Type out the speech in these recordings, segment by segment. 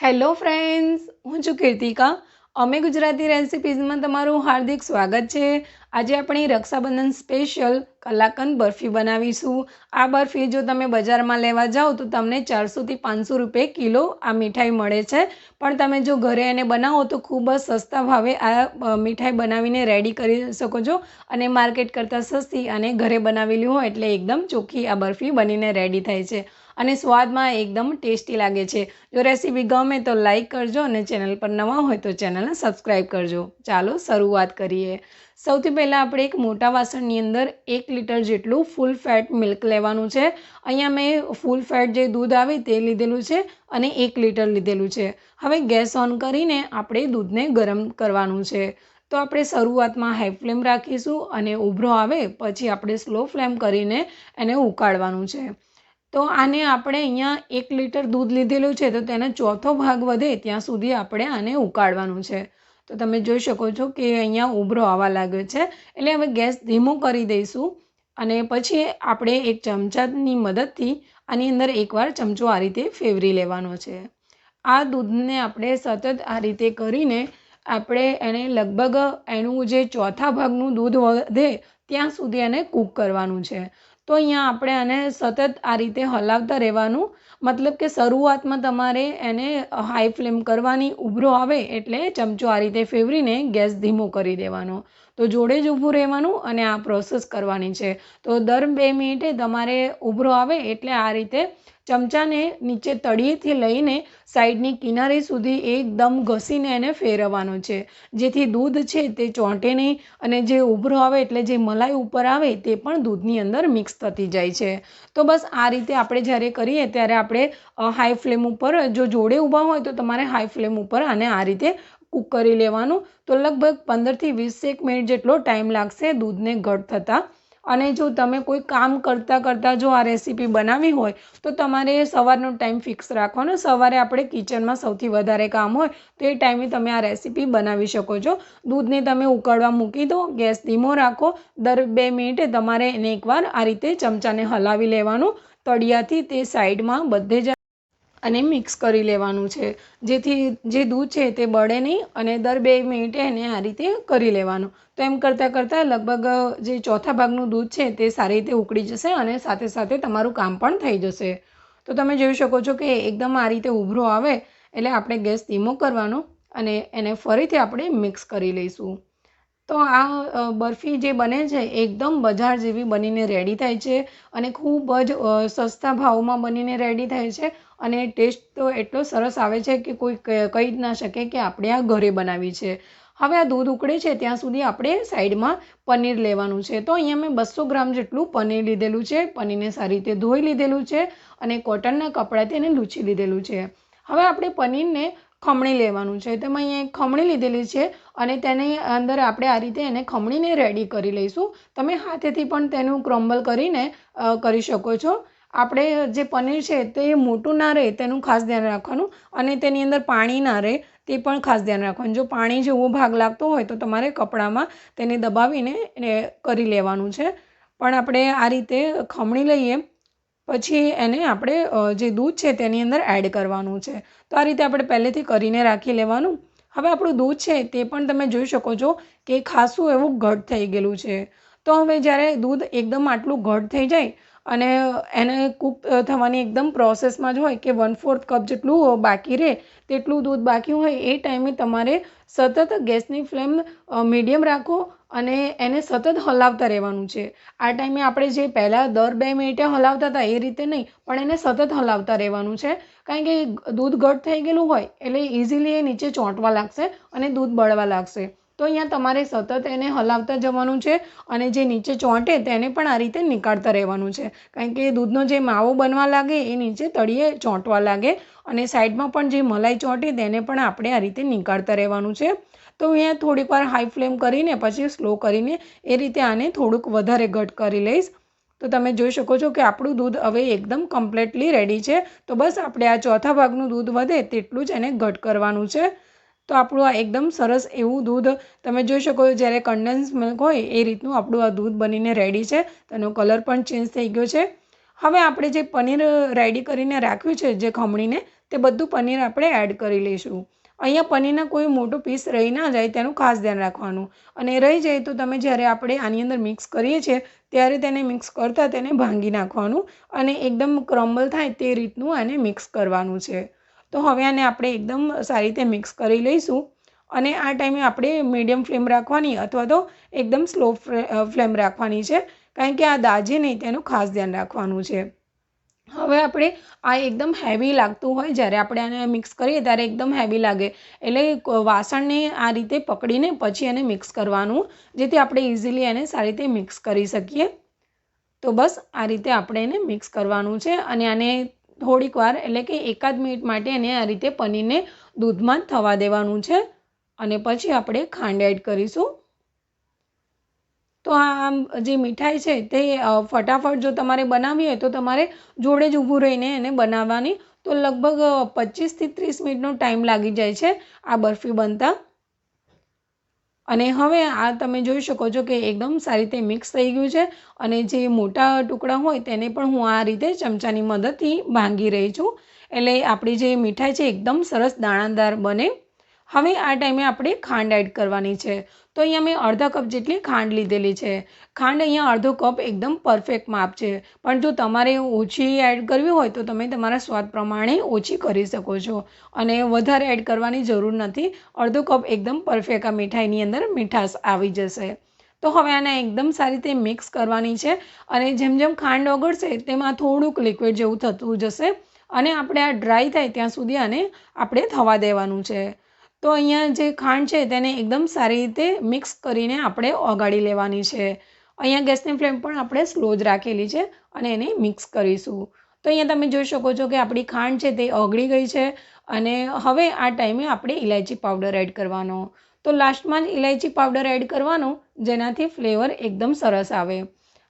Hello friends હું છું કીર્તિકા. અમે ગુજરાતી રેસિપીઝમાં તમારું હાર્દિક સ્વાગત છે. આજે આપણે રક્ષાબંધન સ્પેશિયલ કલાકંદ બરફી બનાવીશું. આ બરફી જો તમે બજારમાં લેવા જાઓ તો તમને ચારસોથી પાંચસો રૂપિયે કિલો આ મીઠાઈ મળે છે. પણ તમે જો ઘરે એને બનાવો તો ખૂબ જ સસ્તા ભાવે આ મીઠાઈ બનાવીને રેડી કરી શકો છો અને માર્કેટ કરતાં સસ્તી અને ઘરે બનાવેલી હોય એટલે એકદમ ચોખ્ખી આ બરફી બનીને રેડી થાય છે. અને સ્વાદમાં એકદમ ટેસ્ટી લાગે છે. જો રેસીપી ગમે તો લાઈક કરજો અને ચેનલ પર નવા હોય તો ચેનલને સબસ્ક્રાઈબ કરજો. ચાલો શરૂઆત કરીએ. સૌથી પહેલાં આપણે એક મોટા વાસણની અંદર એક લીટર જેટલું ફૂલ ફેટ મિલ્ક લેવાનું છે. અહીંયા મેં ફૂલ ફેટ જે દૂધ આવે તે લીધેલું છે અને એક લીટર લીધેલું છે. હવે ગેસ ઓન કરીને આપણે દૂધને ગરમ કરવાનું છે. તો આપણે શરૂઆતમાં હાઈ ફ્લેમ રાખીશું અને ઉભરો આવે, પછી આપણે સ્લો ફ્લેમ કરીને એને ઉકાળવાનું છે. તો આને આપણે અહીંયા એક લીટર દૂધ લીધેલું છે, તો તેનો ચોથો ભાગ વધે ત્યાં સુધી આપણે આને ઉકાળવાનું છે. તો તમે જોઈ શકો છો કે અહીંયા ઉભરો આવવા લાગ્યો છે. એટલે હવે ગેસ ધીમો કરી દઈશું અને પછી આપણે એક ચમચાની મદદથી આની અંદર એકવાર ચમચો આ રીતે ફેવરી લેવાનો છે. આ દૂધને આપણે સતત આ રીતે કરીને આપણે એને લગભગ એનું જે ચોથા ભાગનું દૂધ વધે ત્યાં સુધી એને કૂક કરવાનું છે. તો અહીંયા આપણે આને સતત આ રીતે હલાવતા રહેવાનું. મતલબ કે શરૂઆતમાં તમારે એને હાઈ ફ્લેમ કરવાની ઉભરો આવે એટલે ચમચો આ રીતે ફેવરીને ગેસ ધીમો કરી દેવાનો. તો જોડે જ ઊભું રહેવાનું અને આ પ્રોસેસ કરવાની છે. તો દર બે મિનિટે તમારે ઉભરો આવે એટલે આ રીતે ચમચાને નીચે તળિયેથી લઈને સાઈડની કિનારે સુધી એકદમ ઘસીને એને ફેરવવાનો છે. જેથી દૂધ છે તે ચોંટે નહીં અને જે ઉભરો આવે એટલે જે મલાઈ ઉપર આવે તે પણ દૂધની અંદર મિક્સ થતી જાય છે. તો બસ આ રીતે આપણે જ્યારે કરીએ ત્યારે આપણે હાઈ ફ્લેમ ઉપર જો જોડે ઊભા હોય તો તમારે હાઈ ફ્લેમ ઉપર આને આ રીતે કૂક કરી લેવાનું. તો લગભગ પંદરથી વીસેક મિનિટ જેટલો ટાઈમ લાગશે દૂધને ઘટ થતાં અને જો તમે કોઈ કામ કરતાં કરતાં જો આ રેસીપી બનાવવી હોય, તો તમારે સવારનો ટાઈમ ફિક્સ રાખવાનો. સવારે આપણે કિચનમાં સૌથી વધારે કામ હોય, તો એ ટાઈમે તમે આ રેસીપી બનાવી શકો છો. દૂધને તમે ઉકળવા મૂકી દો, ગેસ ધીમો રાખો. દર બે મિનિટે તમારે એને એકવાર આ રીતે ચમચાને હલાવી લેવાનું. તળિયાથી તે સાઈડમાં બધે જ અને મિક્સ કરી લેવાનું છે. જેથી જે દૂધ છે તે બળે નહીં અને દર બે મિનિટે એને આ રીતે કરી લેવાનું. તો એમ કરતાં કરતાં લગભગ જે ચોથા ભાગનું દૂધ છે તે સારી રીતે ઉકળી જશે અને સાથે સાથે તમારું કામ પણ થઈ જશે. તો તમે જોઈ શકો છો કે એકદમ આ રીતે ઉભરો આવે એટલે આપણે ગેસ ધીમો કરવાનો અને એને ફરીથી આપણે મિક્સ કરી લઈશું. તો આ બરફી જે બને છે એકદમ બજાર જેવી બનીને રેડી થાય છે અને ખૂબ જ સસ્તા ભાવમાં બનીને રેડી થાય છે અને ટેસ્ટ તો એટલો સરસ આવે છે કે કોઈ કહી જ ના શકે કે આપણે આ ઘરે બનાવી છે. હવે આ દૂધ ઉકળે છે ત્યાં સુધી આપણે સાઈડમાં પનીર લેવાનું છે. તો અહીંયા મેં બસો ગ્રામ જેટલું પનીર લીધેલું છે. પનીરને સારી રીતે ધોઈ લીધેલું છે અને કોટનના કપડાથી એને લૂછી લીધેલું છે. હવે આપણે પનીરને ખમણી લેવાનું છે. તેમાં અહીંયા ખમણી લીધેલી છે અને તેની અંદર આપણે આ રીતે એને ખમણીને રેડી કરી લઈશું. તમે હાથેથી પણ તેનું ક્રમ્બલ કરીને કરી શકો છો. આપણે જે પનીર છે તે મોટું ના રહે તેનું ખાસ ધ્યાન રાખવાનું અને તેની અંદર પાણી ના રહે તે પણ ખાસ ધ્યાન રાખવાનું. જો પાણી જેવો ભાગ લાગતો હોય તો તમારે કપડામાં તેને દબાવીને એને કરી લેવાનું છે. પણ આપણે આ રીતે ખમણી લઈએ, પછી એને આપણે જે દૂધ છે તેની અંદર એડ કરવાનું છે. તો આ રીતે આપણે પહેલેથી કરીને રાખી લેવાનું. હવે આપણું દૂધ છે તે પણ તમે જોઈ શકો છો કે ખાસું એવું ઘટ થઈ ગયેલું છે. તો હવે જ્યારે દૂધ એકદમ આટલું ઘટ થઈ જાય અને એને કૂક થવાની એકદમ પ્રોસેસમાં જ હોય કે વન ફોર્થ કપ જેટલું બાકી રહે, તેટલું દૂધ બાકી હોય, એ ટાઈમે તમારે સતત ગેસની ફ્લેમ મીડિયમ રાખો અને એને સતત હલાવતા રહેવાનું છે. આ ટાઈમે આપણે જે પહેલાં દર બે મિનિટે હલાવતા હતા, એ રીતે નહીં, પણ એને સતત હલાવતા રહેવાનું છે. કારણ કે દૂધ ઘટ થઈ ગયેલું હોય, એટલે ઇઝીલી એ નીચે ચોંટવા લાગશે અને દૂધ બળવા લાગશે. તો અહીંયા તમારે સતત એને હલાવતા જવાનું છે અને જે નીચે ચોંટે તેને પણ આ રીતે નીકાળતા રહેવાનું છે. કારણ કે દૂધનો જે માવો બનવા લાગે એ નીચે તળિયે ચોંટવા લાગે અને સાઈડમાં પણ જે મલાઈ ચોંટે તેને પણ આપણે આ રીતે નીકાળતા રહેવાનું છે. તો અહીંયા થોડીક વાર હાઈ ફ્લેમ કરીને પછી સ્લો કરીને એ રીતે આને થોડુંક વધારે ઘટ કરી લઈશ. તો તમે જોઈ શકો છો કે આપણું દૂધ હવે એકદમ કમ્પ્લેટલી રેડી છે. તો બસ આપણે આ ચોથા ભાગનું દૂધ વધે તેટલું જ એને ઘટ કરવાનું છે. તો આપણું આ એકદમ સરસ એવું દૂધ તમે જોઈ શકો જ્યારે કન્ડેન્સ મિલ્ક હોય, એ રીતનું આપણું આ દૂધ બનીને રેડી છે. તેનો કલર પણ ચેન્જ થઈ ગયો છે. હવે આપણે જે પનીર રેડી કરીને રાખ્યું છે, જે ખમણીને, તે બધું પનીર આપણે એડ કરી લઈશું. અહીંયા પનીરના કોઈ મોટો પીસ રહી ના જાય, તેનું ખાસ ધ્યાન રાખવાનું. અને રહી જાય તો તમે જ્યારે આપણે આની અંદર મિક્સ કરીએ છીએ, ત્યારે તેને મિક્સ કરતાં તેને ભાંગી નાખવાનું અને એકદમ ક્રમ્બલ થાય તે રીતનું આને મિક્સ કરવાનું છે. તો હવે આને આપણે એકદમ સારી રીતે મિક્સ કરી લઈશું. અને આ ટાઈમે આપણે મીડિયમ ફ્લેમ રાખવાની અથવા તો એકદમ સ્લો ફ્લેમ રાખવાની છે. કારણ કે આ દાજે નહીં, તેનું ખાસ ધ્યાન રાખવાનું છે. હવે આપણે આ એકદમ હેવી લાગતું હોય, જ્યારે આપણે આને મિક્સ કરીએ, ત્યારે એકદમ હેવી લાગે. એટલે વાસણને આ રીતે પકડીને પછી એને મિક્સ કરવાનું, જેથી આપણે ઇઝીલી એને સારી રીતે મિક્સ કરી શકીએ. તો બસ, આ રીતે આપણે એને મિક્સ કરવાનું છે. અને આને થોડીક વાર, એટલે કે એકાદ મિનિટ માટે એને આ રીતે પનીરને દૂધમાં થવા દેવાનું છે. અને પછી આપણે ખાંડ એડ કરીશું. તો આ જે મીઠાઈ છે તે ફટાફટ જો તમારે બનાવવી હોય તો તમારે જોડે જ ઊભું રહીને એને બનાવવાની. તો લગભગ પચીસથી ત્રીસ મિનિટનો ટાઈમ લાગી જાય છે આ બરફી બનતા. અને હવે આ તમે જોઈ શકો છો કે એકદમ સારી રીતે મિક્સ થઈ ગયું છે અને જે મોટા ટુકડા હોય તેને પણ હું આ રીતે ચમચાની મદદથી ભાંગી રહી છું. એટલે આપણી જે મીઠાઈ છે એકદમ સરસ દાણાદાર બને. હવે આ ટાઈમે આપણે ખાંડ એડ કરવાની છે. તો અહીંયા મેં અડધા કપ જેટલી ખાંડ લીધેલી છે. ખાંડ અહીંયા અડધો કપ એકદમ પરફેક્ટ માપ છે. પણ જો તમારે ઓછી એડ કરવી હોય તો તમે તમારા સ્વાદ પ્રમાણે ઓછી કરી શકો છો. અને વધારે એડ કરવાની જરૂર નથી. અડધો કપ એકદમ પરફેક્ટ આ મીઠાઈની અંદર મીઠાશ આવી જશે. તો હવે આને એકદમ સારી રીતે મિક્સ કરવાની છે અને જેમ જેમ ખાંડ ઓગળશે તેમાં થોડુંક લિક્વિડ જેવું થતું જશે અને આપણે આ ડ્રાય થાય ત્યાં સુધી આને આપણે થવા દેવાનું છે. તો અહીંયા જે ખાંડ છે તેને એકદમ સારી રીતે મિક્સ કરીને આપણે ઓગાળી લેવાની છે. અહીંયા ગેસની ફ્લેમ પણ આપણે સ્લો જ રાખેલી છે અને એને મિક્સ કરીશું. તો અહીંયા તમે જોઈ શકો છો કે આપણી ખાંડ છે તે ઓગળી ગઈ છે અને હવે આ ટાઈમે આપણે ઇલાયચી પાવડર એડ કરવાનો. તો લાસ્ટમાં જ ઇલાયચી પાવડર એડ કરવાનો, જેનાથી ફ્લેવર એકદમ સરસ આવે.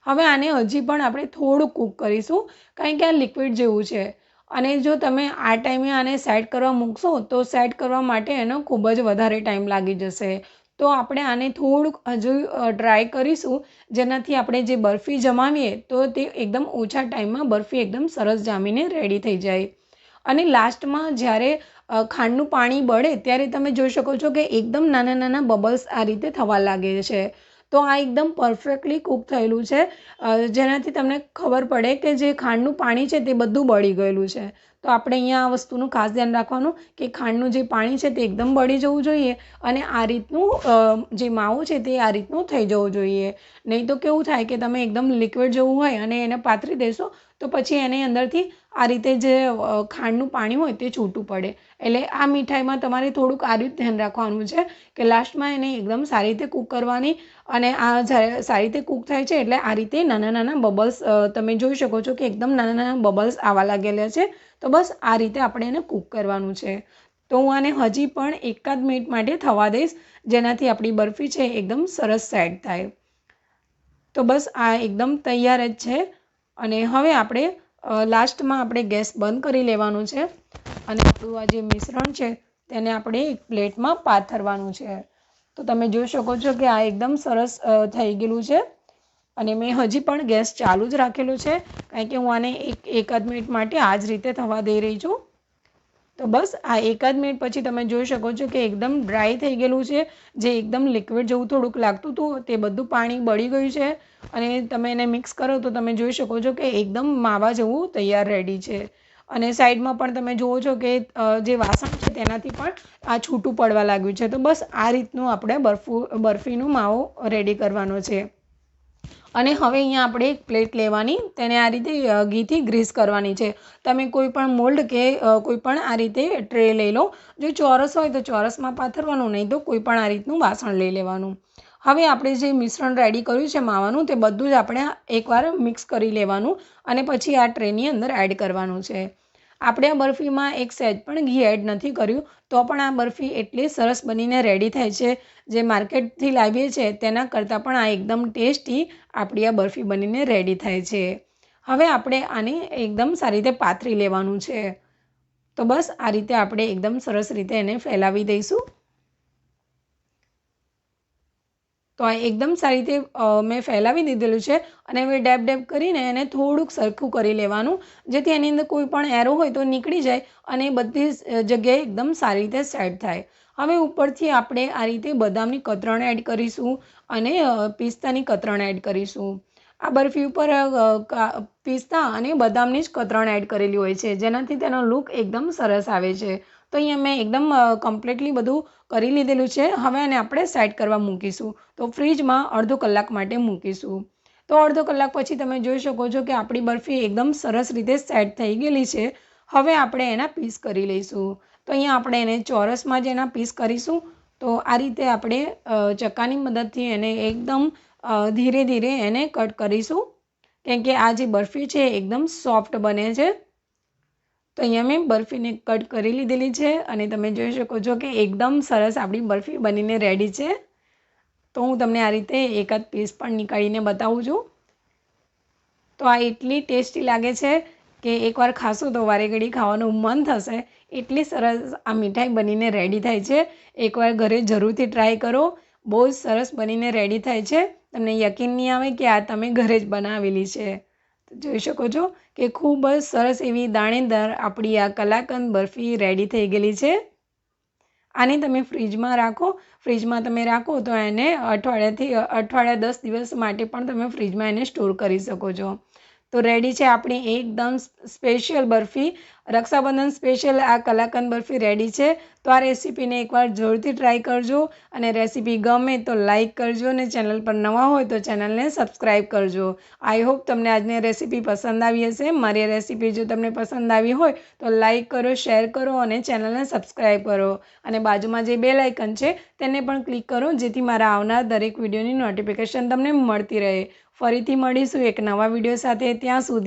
હવે આને હજી પણ આપણે થોડું કૂક કરીશું, કારણ કે આ લિક્વિડ જેવું છે. અને જો તમે આ ટાઈમે આને સેટ કરવા મૂકશો, તો સેટ કરવા માટે એનો ખૂબ જ વધારે ટાઈમ લાગી જશે. તો આપણે આને થોડુંક હજુ ટ્રાય કરીશું. જેનાથી આપણે જે બરફી જમાવીએ, તો તે એકદમ ઓછા ટાઈમમાં બરફી એકદમ સરસ જામીને રેડી થઈ જાય. અને લાસ્ટમાં જ્યારે ખાંડનું પાણી બળે, ત્યારે તમે જોઈ શકો છો કે એકદમ નાના નાના બબલ્સ આ રીતે થવા લાગે છે. તો આ એકદમ પરફેક્ટલી કૂક થયેલું છે. જેનાથી તમને ખબર પડે કે જે ખાંડનું પાણી છે તે બધું બળી ગયેલું છે. તો આપણે અહીંયા આ વસ્તુનું ખાસ ધ્યાન રાખવાનું કે ખાંડનું જે પાણી છે તે એકદમ બળી જવું જોઈએ અને આ રીતનું જે માવું છે તે આ રીતનું થઈ જવું જોઈએ. નહીં તો કેવું થાય કે તમે એકદમ લિક્વિડ જેવું હોય અને એને પાથરી દેશો તો પછી એની અંદરથી આ રીતે જે ખાંડનું પાણી હોય તે છૂટું પડે. એટલે આ મીઠાઈમાં તમારે થોડુંક આ રીતે ધ્યાન રાખવાનું છે કે લાસ્ટમાં એને એકદમ સારી રીતે કૂક કરવાની અને આ જ્યારે સારી રીતે કૂક થાય છે એટલે આ રીતે નાના નાના બબલ્સ તમે જોઈ શકો છો કે એકદમ નાના નાના બબલ્સ આવવા લાગેલા છે. તો બસ આ રીતે આપણે એને કૂક કરવાનું છે. તો હું આને હજી પણ એકાદ મિનિટ માટે થવા દઈશ, જેનાથી આપણી બરફી છે એકદમ સરસ સેટ થાય. તો બસ આ એકદમ તૈયાર જ છે. અને હવે આપણે લાસ્ટમાં આપણે ગેસ બંધ કરી લેવાનું છે. અને આપણું આ જે મિશ્રણ છે, તેને આપણે એક પ્લેટમાં પાથરવાનું છે. તો તમે જોઈ શકો છો કે આ એકદમ સરસ થઈ ગયેલું છે. અને મેં હજી પણ ગેસ ચાલુ જ રાખેલું છે. કારણ કે હું આને એક એકાદ મિનિટ માટે આ જ રીતે થવા દઈ રહી છું. તો બસ આ એકાદ મિનિટ પછી તમે જોઈ શકો છો કે એકદમ ડ્રાય થઈ ગયેલું છે. જે એકદમ લિક્વિડ જેવું થોડુંક લાગતું હતું, તે બધું પાણી બળી ગયું છે. અને તમે એને મિક્સ કરો તો તમે જોઈ શકો છો કે એકદમ માવા જેવું તૈયાર રેડી છે. અને સાઈડમાં પણ તમે જુઓ છો કે જે વાસણ છે તેનાથી પણ આ છૂટું પડવા લાગ્યું છે. તો બસ આ રીતનું આપણે બરફુ, બરફીનું માવો રેડી કરવાનો છે. અને હવે અહીંયા આપણે એક પ્લેટ લેવાની, તેને આ રીતે ઘીથી ગ્રીસ કરવાની છે. તમે કોઈ પણ મોલ્ડ કે કોઈ પણ આ રીતે ટ્રે લઈ લો. જો ચોરસ હોય તો ચોરસમાં પાથરવાનું, નહીં તો કોઈ પણ આ રીતનું વાસણ લઈ લેવાનું. હવે આપણે જે મિશ્રણ રેડી કર્યું છે માવાનું, તે બધું જ આપણે એકવાર મિક્સ કરી લેવાનું અને પછી આ ટ્રેની અંદર એડ કરવાનું છે. આપણે આ બરફીમાં એક સહેજ પણ ઘી એડ નથી કર્યું, તો પણ આ બરફી એટલી સરસ બનીને રેડી થાય છે. જે માર્કેટથી લાવીએ છીએ, તેના કરતાં પણ આ એકદમ ટેસ્ટી આપણી આ બરફી બનીને રેડી થાય છે. હવે આપણે આને એકદમ સારી રીતે પાથરી લેવાનું છે. તો બસ આ રીતે આપણે એકદમ સરસ રીતે એને ફેલાવી દઈશું. તો આ એકદમ સારી રીતે મેં ફેલાવી દીધેલું છે અને હવે ડેબ ડેબ કરીને એને થોડુંક સરખું કરી લેવાનું. જેથી એની અંદર કોઈ પણ એરો હોય તો નીકળી જાય અને બધી જગ્યાએ એકદમ સારી રીતે સેટ થાય. હવે ઉપરથી આપણે આ રીતે બદામની કતરણ એડ કરીશું અને પિસ્તાની કતરણ એડ કરીશું. આ બરફી ઉપર પિસ્તા અને બદામની જ કતરણ એડ કરેલી હોય છે. જેનાથી તેનો લુક એકદમ સરસ આવે છે. તો અહીંયા મેં એકદમ કમ્પ્લીટલી બધું કરી લીધેલું છે. હવે એને આપણે સાઈડ કરવા મૂકીશું. તો ફ્રીજમાં અડધો કલાક માટે મૂકીશું. તો અડધો કલાક પછી તમે જોઈ શકો છો કે આપણી બરફી એકદમ સરસ રીતે સેટ થઈ ગયેલી છે. હવે આપણે એના પીસ કરી લઈશું. તો અહીંયા આપણે એને ચોરસમાં જ એના પીસ કરીશું. તો આ રીતે આપણે ચક્કાની મદદથી એને એકદમ ધીરે ધીરે એને કટ કરીશું. કેમ કે આ જે બરફી છે એકદમ સોફ્ટ બને છે. તો અહીંયા મેં બરફીને કટ કરી લીધેલી છે અને તમે જોઈ શકો છો કે એકદમ સરસ આપણી બરફી બનીને રેડી છે. તો હું તમને આ રીતે એકાદ પીસ પણ નીકાળીને બતાવું છું. તો આ એટલી ટેસ્ટી લાગે છે કે એકવાર ખાશો તો વારે ઘડી ખાવાનું મન થશે. એટલી સરસ આ મીઠાઈ બનીને રેડી થાય છે. એકવાર ઘરે જરૂરથી ટ્રાય કરો. બહુ જ સરસ બનીને રેડી થાય છે. તમને યકીન નહીં આવે કે આ તમે ઘરે જ બનાવેલી છે. જોઈ શકો છો કે ખૂબ જ સરસ એવી દાણેદાર આપણી આ કલાકંદ બરફી રેડી થઈ ગયેલી છે. આને તમે ફ્રીજમાં રાખો. ફ્રીજમાં તમે રાખો તો એને અઠવાડિયાથી અઠવાડિયા દસ દિવસ માટે પણ તમે ફ્રીજમાં એને સ્ટોર કરી શકો છો. તો રેડી છે આપણી એકદમ સ્પેશિયલ બરફી. રક્ષાબંધન સ્પેશિયલ આ કલાકંદ બરફી રેડી છે. તો આ રેસીપીને એકવાર જોરથી ટ્રાય કરજો અને રેસીપી ગમે તો લાઈક કરજો અને ચેનલ પર નવા હોય તો ચેનલને સબસ્ક્રાઈબ કરજો. આઈ હોપ તમને આજની રેસીપી પસંદ આવી હશે. મારી રેસીપી જો તમને પસંદ આવી હોય તો લાઈક કરો શેર કરો અને ચેનલને સબસ્ક્રાઈબ કરો. અને બાજુમાં જે બે લાઇકન છે તેને પણ ક્લિક કરો જેથી મારા આવનાર દરેક વિડીયોની નોટિફિકેશન તમને મળતી રહે. ફરીથી મળીશું એક નવા વીડિયો સાથે ત્યાં સુધી